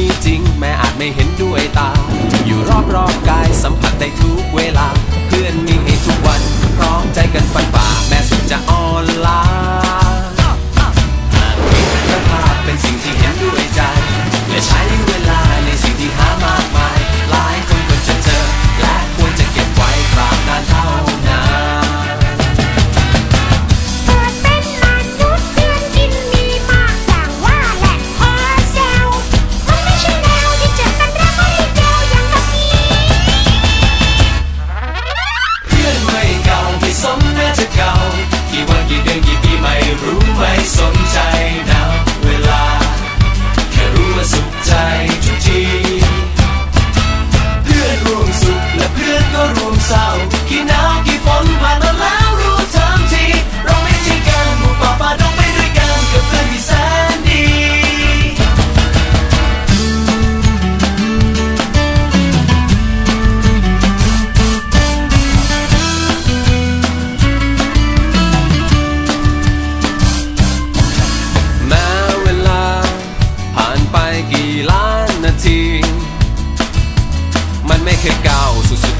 มีจริง แม้อาจไม่เห็นด้วยตา อยู่รอบรอบๆกายสัมผัสได้ทุกเวลา เพื่อนมีให้ทุกวันพร้อมใจกันฝัน ไม่รู้ไม่สน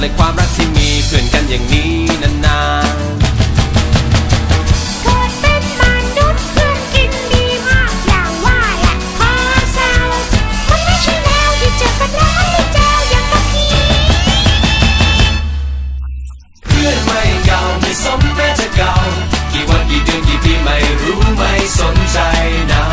เลยความรักที่มีเพื่อนกันอย่างนี้นานๆเกิดเป็นมนุษย์เพื่อกินดีมากอย่างว่าแหละพอเศร้ามันไม่ใช่แล้วที่เจอกันแล้วนไม่เจอย่างกัพีเพื่อนไม่เก่าไม่สมแม้จะเก่า กี่วันกี่เดือนกี่ปีไม่รู้ไม่สนใจนะ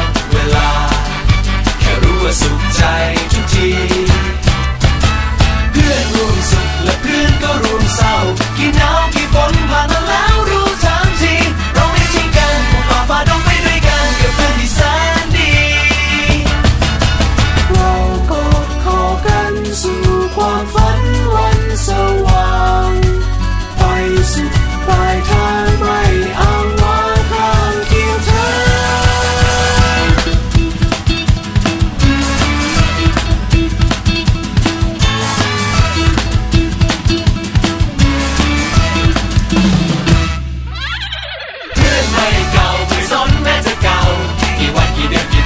wacky, wacky, ducky.